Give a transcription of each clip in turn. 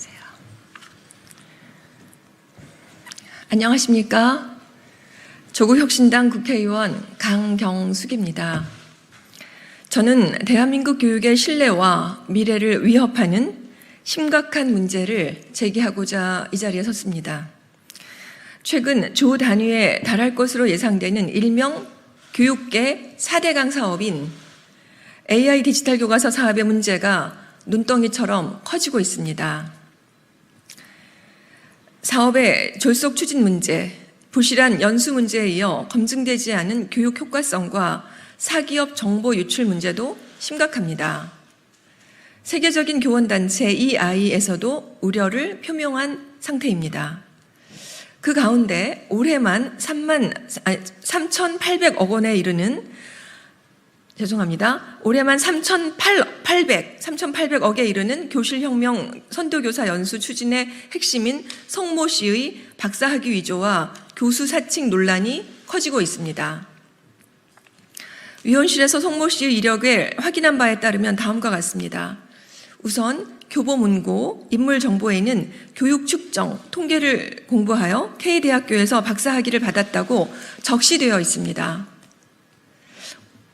보세요. 안녕하십니까? 조국혁신당 국회의원 강경숙입니다. 저는 대한민국 교육의 신뢰와 미래를 위협하는 심각한 문제를 제기하고자 이 자리에 섰습니다. 최근 조 단위에 달할 것으로 예상되는 일명 교육계 4대강 사업인 AI 디지털 교과서 사업의 문제가 눈덩이처럼 커지고 있습니다. 사업의 졸속 추진 문제, 부실한 연수 문제에 이어 검증되지 않은 교육 효과성과 사기업 정보 유출 문제도 심각합니다. 세계적인 교원단체 EI에서도 우려를 표명한 상태입니다. 그 가운데 올해만 3만, 3,800억 원에 이르는 죄송합니다. 올해만 3,800, 3,800억에 이르는 교실혁명 선도교사 연수 추진의 핵심인 성모 씨의 박사학위 위조와 교수 사칭 논란이 커지고 있습니다. 위원실에서 성모 씨의 이력을 확인한 바에 따르면 다음과 같습니다. 우선 교보문고 인물정보에는 교육 측정, 통계를 공부하여 K대학교에서 박사학위를 받았다고 적시되어 있습니다.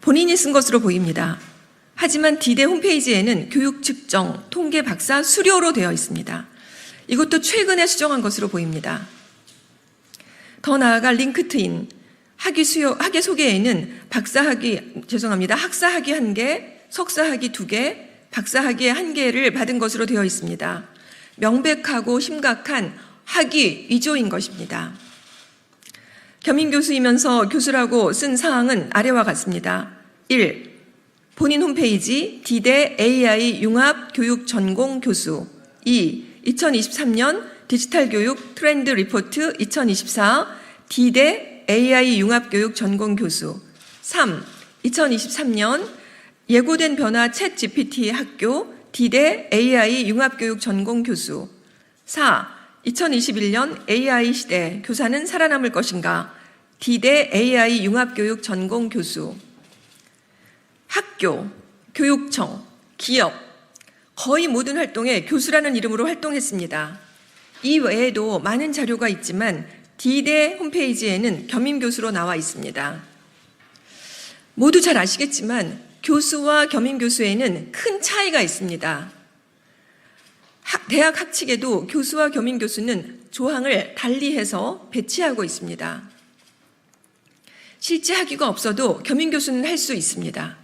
본인이 쓴 것으로 보입니다. 하지만 디대 홈페이지에는 교육 측정, 통계 박사 수료로 되어 있습니다. 이것도 최근에 수정한 것으로 보입니다. 더 나아가 링크트인 학위 수요 학위 소개에는 박사 학위 죄송합니다. 학사 학위 한 개, 석사 학위 두 개, 박사 학위 한 개를 받은 것으로 되어 있습니다. 명백하고 심각한 학위 위조인 것입니다. 겸임 교수이면서 교수라고 쓴 사항은 아래와 같습니다. 1. 본인 홈페이지 D대 AI 융합 교육 전공 교수 2. 2023년 디지털 교육 트렌드 리포트 2024 D대 AI 융합 교육 전공 교수 3. 2023년 예고된 변화 챗 GPT 학교 D대 AI 융합 교육 전공 교수 4. 2021년 AI 시대 교사는 살아남을 것인가 D대 AI 융합교육 전공 교수 학교, 교육청, 기업 거의 모든 활동에 교수라는 이름으로 활동했습니다. 이 외에도 많은 자료가 있지만 D대 홈페이지에는 겸임 교수로 나와 있습니다. 모두 잘 아시겠지만 교수와 겸임 교수에는 큰 차이가 있습니다. 학- 대학 학칙에도 교수와 겸임 교수는 조항을 달리해서 배치하고 있습니다. 실제 학위가 없어도 겸임 교수는 할 수 있습니다.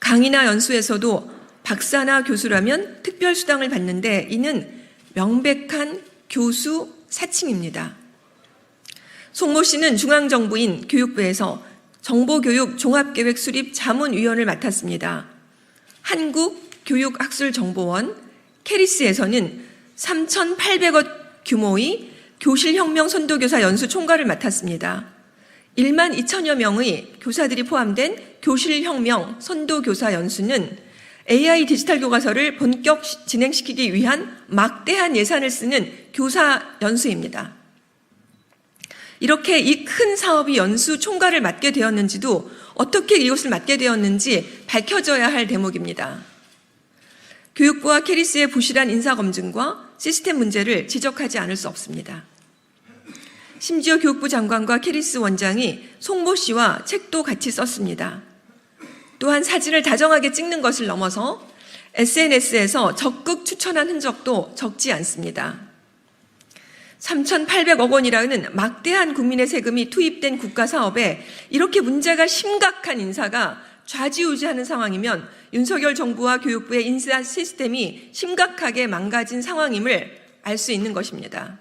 강의나 연수에서도 박사나 교수라면 특별 수당을 받는데 이는 명백한 교수 사칭입니다. 송모 씨는 중앙정부인 교육부에서 정보교육 종합계획 수립 자문위원을 맡았습니다. 한국교육학술정보원 캐리스에서는 3,800억 규모의 교실혁명 선도교사 연수 총괄을 맡았습니다. 1만 2천여 명의 교사들이 포함된 교실혁명 선도교사 연수는 AI 디지털 교과서를 본격 시- 진행시키기 위한 막대한 예산을 쓰는 교사 연수입니다. 이렇게 이 큰 사업이 연수 총괄을 맡게 되었는지도 어떻게 이것을 맡게 되었는지 밝혀져야 할 대목입니다. 교육부와 캐리스의 부실한 인사검증과 시스템 문제를 지적하지 않을 수 없습니다. 심지어 교육부 장관과 캐리스 원장이 송모 씨와 책도 같이 썼습니다. 또한 사진을 다정하게 찍는 것을 넘어서 SNS에서 적극 추천한 흔적도 적지 않습니다. 3,800억 원이라는 막대한 국민의 세금이 투입된 국가 사업에 이렇게 문제가 심각한 인사가 좌지우지하는 상황이면 윤석열 정부와 교육부의 인사 시스템이 심각하게 망가진 상황임을 알 수 있는 것입니다.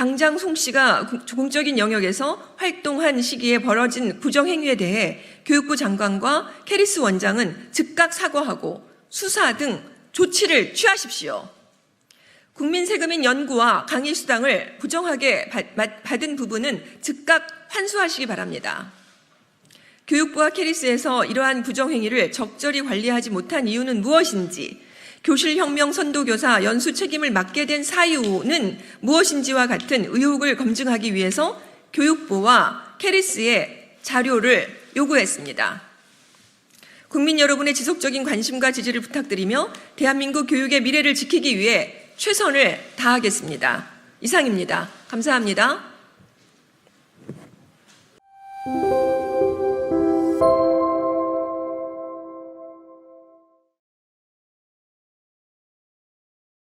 당장 송 씨가 공적인 영역에서 활동한 시기에 벌어진 부정행위에 대해 교육부 장관과 캐리스 원장은 즉각 사과하고 수사 등 조치를 취하십시오. 국민 세금인 연구와 강의 수당을 부정하게 받- 받은 부분은 즉각 환수하시기 바랍니다. 교육부와 캐리스에서 이러한 부정행위를 적절히 관리하지 못한 이유는 무엇인지, 교실혁명 선도교사 연수 책임을 맡게 된 사유는 무엇인지와 같은 의혹을 검증하기 위해서 교육부와 캐리스의 자료를 요구했습니다. 국민 여러분의 지속적인 관심과 지지를 부탁드리며 대한민국 교육의 미래를 지키기 위해 최선을 다하겠습니다. 이상입니다. 감사합니다.